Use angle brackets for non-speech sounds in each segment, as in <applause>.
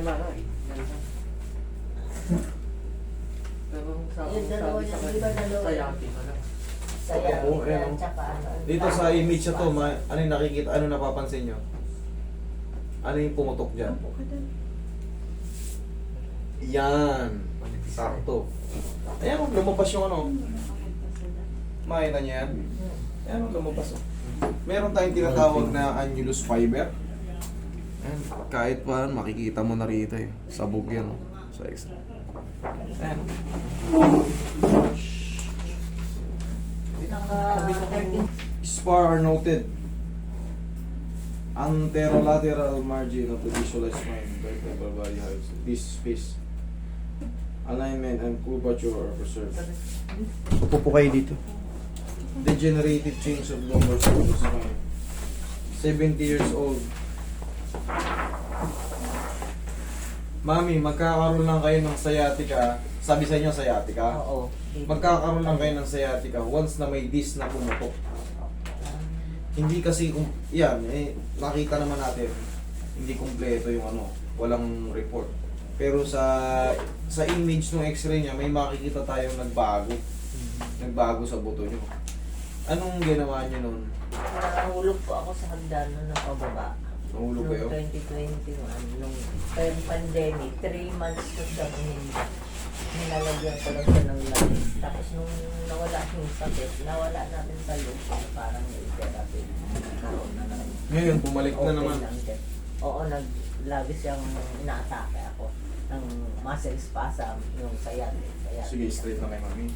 MRI. Ganda. Pero sa Yung dalawa niya, di ba dalawa? sa yaki pa lang. Saya, Oo, ayan, tsaka ano. Dito sa image na to, ma- ano yung nakikita, ano napapansin nyo? Ano yung pumutok dyan? Yan. Sakto. Ayan, oh, lumabas yung ano. Makita nyo yan? Ayan, oh, lumabas oh. Meron tayong tinatawag na annulus fiber. Ayan, kahit pa, makikita mo na rito eh. Sabog yan oh, sa extra. Ayan. Spar are noted. Anterolateral margin of the visualized spine, vertebral body height. This space. Alignment and curvature are preserved. Upo po kayo dito. Degenerative change of lumbar spine. 70 years old. Mami, magkakaroon lang kayo ng sciatica. Sabi sa inyo sciatica? oo. Magkakaroon lang kayo ng sciatica once na may disc na pumutok. Hindi kasi kung yan eh nakita naman natin hindi kumpleto yung ano, walang report. Pero sa sa image ng x-ray niya may makikita tayong nagbago. Nagbago sa buto niyo. Anong ginawa niyo noon? Nahulog po ako sa hagdanan ng pababa. Nahulog kayo? Noong 2021, nung time pandemic, 3 months ko siya hindi. Nilalagyan ko lang siya ng langis. Tapos nung nawala yung sakit, nawala natin sa loob. Parang may therapy. Nagkaroon na lang. Ngayon bumalik na naman. lang din. Oo, nag, lagi siyang inaatake ako ng muscle spasm, yung sciatic. sciatic. Sige, straight na kay mami.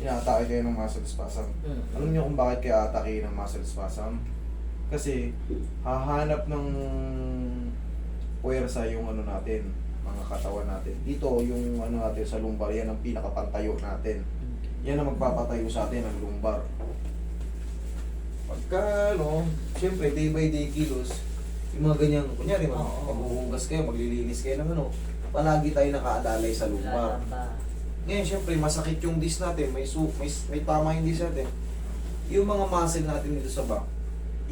Inaatake kayo ng muscle spasm. Mm. Alam niyo kung bakit kaya atake ng muscle spasm? Kasi hahanap ng puwersa yung ano natin, mga katawan natin. Dito yung ano natin sa lumbar, yan ang pinakapantayo natin. Yan ang magpapatayo sa atin ang lumbar. Pagka ano, siyempre day by day kilos, yung mga ganyan, kunyari mag, Oo. maghuhugas kayo, maglilinis kayo ng ano, palagi tayo nakaadalay sa lumbar. Ngayon, syempre, masakit yung disc natin. May, su may, may tama yung disc natin. Yung mga muscle natin dito sa back,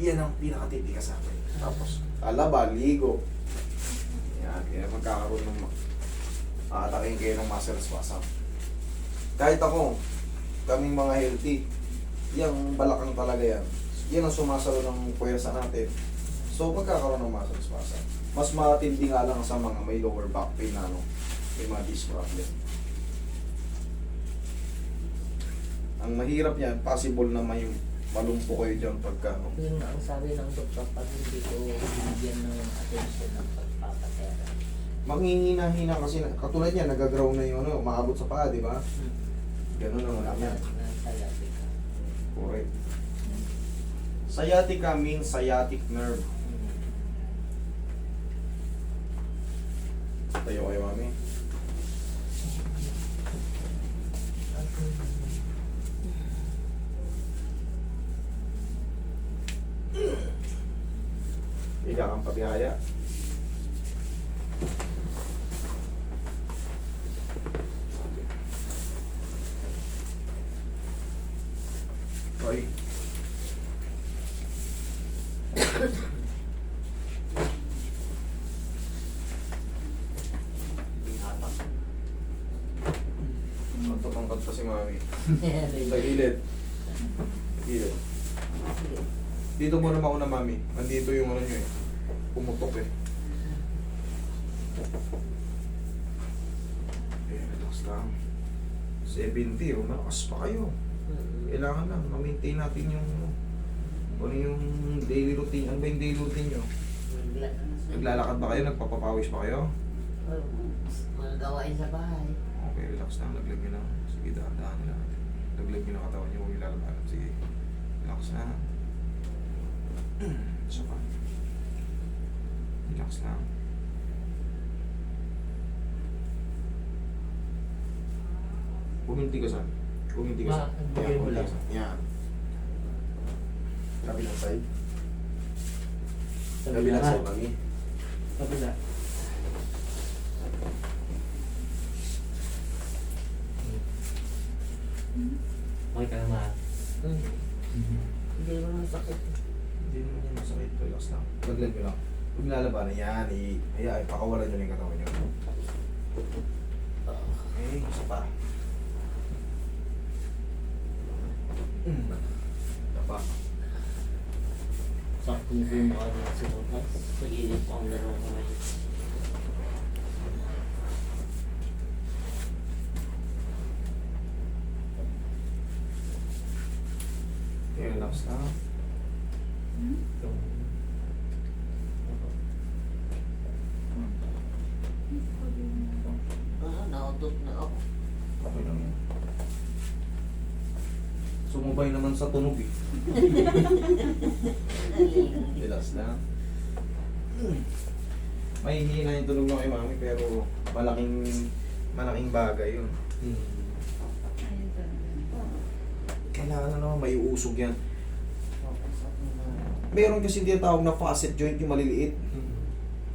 yan ang pinakatitikas sa atin. Tapos, alaba, ligo. Yan, kaya magkakaroon ng aatakin kayo ng muscle spasm. Kahit ako, kaming mga healthy, yung balakang talaga yan. Yan ang sumasalo ng puwersa natin. So, magkakaroon ng muscle spasm. Mas matindi nga lang sa mga may lower back pain na ano, may mga disc problem. Ang mahirap yan, possible na may malumpo kayo dyan pagka. Yun nga ang sabi ng doktor pag hindi ko binigyan ng attention ng pagpapatera. Manghihina-hina kasi, na- katulad yan, nagagrow na yung ano, maabot sa paa, di ba? Hmm. Ganun ang alam sciatica. Correct. Sciatica means sciatic nerve. Hmm. Tayo kayo, mami. Kanto kang kanto si mami. <laughs> Sa gilid. Gilid. Dito mo naman ako na mami. Nandito yung ano nyo eh. Pumutok eh. Eh, relax lang. 70 oh, malakas pa kayo. Kailangan lang, ma-maintain natin yung ano yung daily routine. Ano ba yung daily routine nyo? Naglalakad ba kayo? Nagpapapawis pa kayo? Mga gawain sa bahay. Okay, relax lang. Laglag nyo lang. Sige, dahan-dahan nyo lang. Laglag nyo ng katawan nyo. Huwag nyo lalabanan. Sige. Relax na. <clears throat> Isa pa. Relax lang. Huminti ka saan? Huminti ka saan? Ma- Yan, huminti ka saan. Yan. Kabilang side. Kabilang side, mami. Kabila. Okay ka naman. Hindi mo masakit. Hindi naman yan masakit. Relax lang. Laglag nyo lang. Huwag lalaba. Laban yan. Ay, pakawalan nyo na yung katawan nyo. Okay, isa pa. Mm. Isa pa. Sakto niyo po yung sa bukas. Sa gilid po ang dalawang kamay. Okay, relax na. Yung... Ah, nautot na ako. Okay lang yan. Sumubay naman sa tunog eh. <laughs> Relax na. May hihina yung tunog ng kay mami pero malaking malaking bagay yun. Hmm. Kailangan na naman may uusog yan. Meron kasi tinatawag na facet joint yung maliliit. Hmm.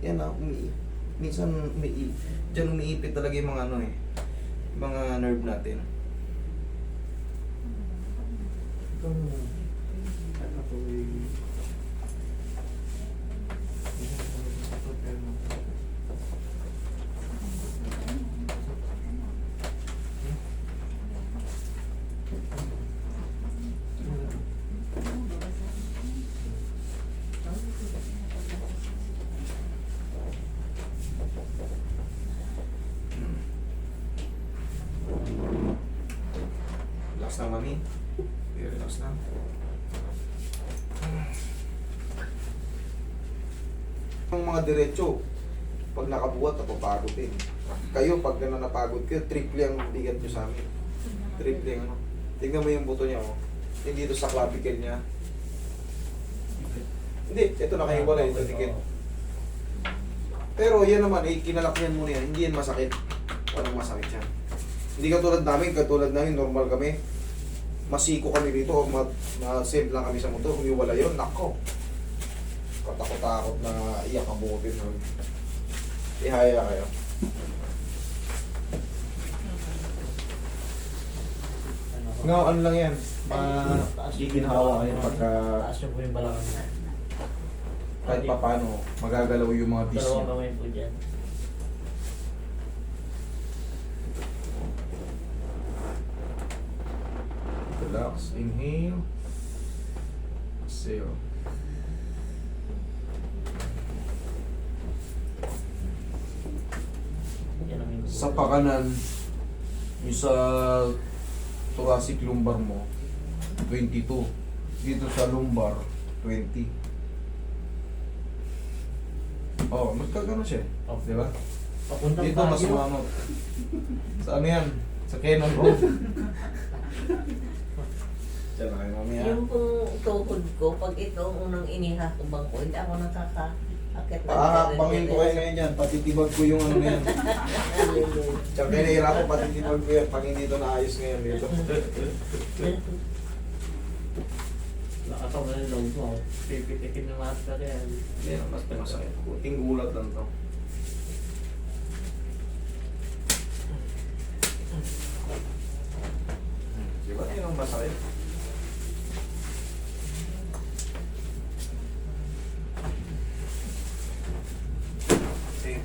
Yan na, umi minsan umi Diyan umiipit talaga yung mga ano eh. Mga nerve natin. Ito, ano po yung... Relax na mami. Na. Ang mga diretso, pag nakabuhat, napapagod din. Kayo, pag gano'n napagod kayo, triple ang bigat nyo sa amin. Triple ang ano. Tingnan mo yung buto niya, oh. Hindi dito sa clavicle niya. Hindi, ito nakahiwalay, ito dikit. Pero yan naman, eh, kinalakyan mo na yan, hindi yan masakit. Walang masakit yan. Hindi katulad namin, katulad namin, normal kami. Masiko kami dito, ma- ma-save lang kami sa motor. Kung wala yun, nako. Katakot-takot na iyak ang bukutin. Ihaya kayo. Ano? Ngaw, ano lang yan? Yung iginhawa kayo pagka Taas yung po yung balakang niya. kahit pa paano magagalaw yung mga disc Dalawang niya. kamay po dyan. Relax, inhale. Exhale. Sa pakanan, yung sa thoracic lumbar mo, 22. Dito sa lumbar, 20. Oh, magkagano siya. Oh. Di ba? Papuntang Dito mas Baguio. Sa ano yan? Sa Canon Road. <laughs> Diyan na kayo mamaya. Yung pong tuhod ko, pag ito ang unang inihakbang ko, hindi ako nakaka-akit ng Pakakakbangin ko kayo ngayon yan. Patitibag ko yung ano na yan. <laughs> Tsaka kaya nahirapan patitibag ko yan pag hindi ito naayos ngayon dito. Nakataw na yung loob mo. Pipitikin ng master yan. Hindi na, mas masakit. Kuting gulat lang to. Di ba yun ang masakit?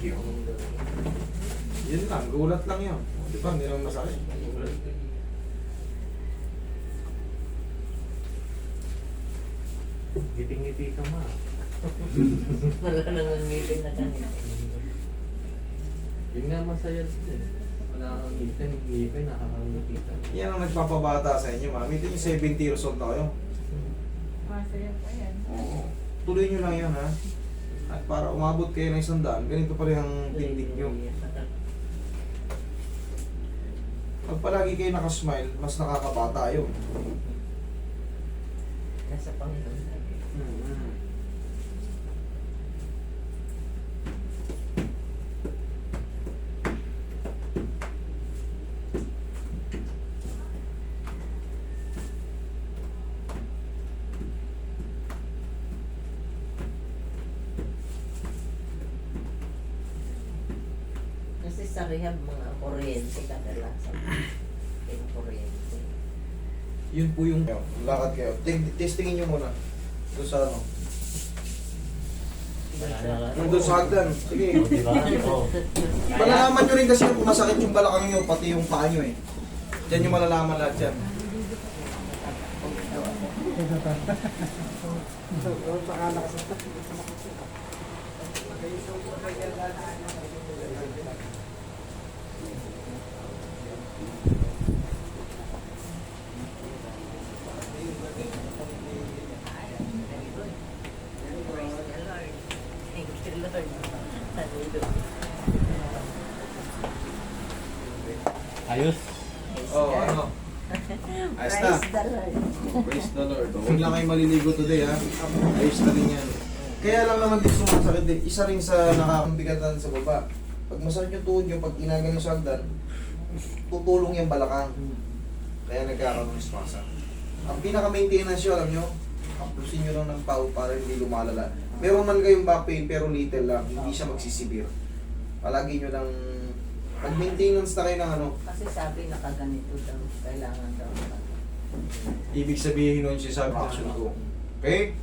Thank you. Yun lang, gulat lang yun. Di ba, hindi naman masakit. Ngiting-ngiti ka ma. <laughs> Wala nang ngipin na kanina. Yun nga masaya din. Wala kang ngipin, ngipin, nakakangiti Yan ang nagpapabata sa inyo, mami. Ito yung 70 years old na kayo. Masaya pa yan. Oo. Tuloy nyo lang yan, ha? At para umabot kayo ng isang daan, ganito pa rin ang tindig nyo. Pag palagi kayo nakasmile, mas nakakabata yun. Nasa Panginoon. Kasi sa rehab, mga kuryente kadalasan. Yung kuryente. Yun po yung lakad kayo. Tig- testingin nyo muna. Ito sa ano. Nandun sa hagdan. Sige. O, diba? Oo. Malalaman nyo rin kasi kung masakit yung balakang nyo, pati yung paa nyo eh. Diyan yung malalaman lahat yan. <laughs> Praise the Lord. Thank you, Lord. Hallelujah. Ayos. Oh, ano? Ayos na. Praise the Lord. Praise the Lord. Huwag lang kayo maliligo today ha. Ayos na rin yan. Kaya lang naman din sumasakit din. Isa rin sa nakakambigatan sa baba. Pag masakit yung tuhod nyo, pag inagan yung sagdan, tutulong yung balakang. Kaya nagkakaroon ng spasa. Ang pinaka-maintenance nyo, alam nyo, haplusin nyo lang ng pau para hindi lumalala. Meron man kayong back pain pero little lang, hindi siya magsisibir. Palagi nyo lang, mag-maintenance na kayo ng ano, Kasi sabi nakaganito daw. Kailangan daw. ibig sabihin nun siya sa action ko. Okay?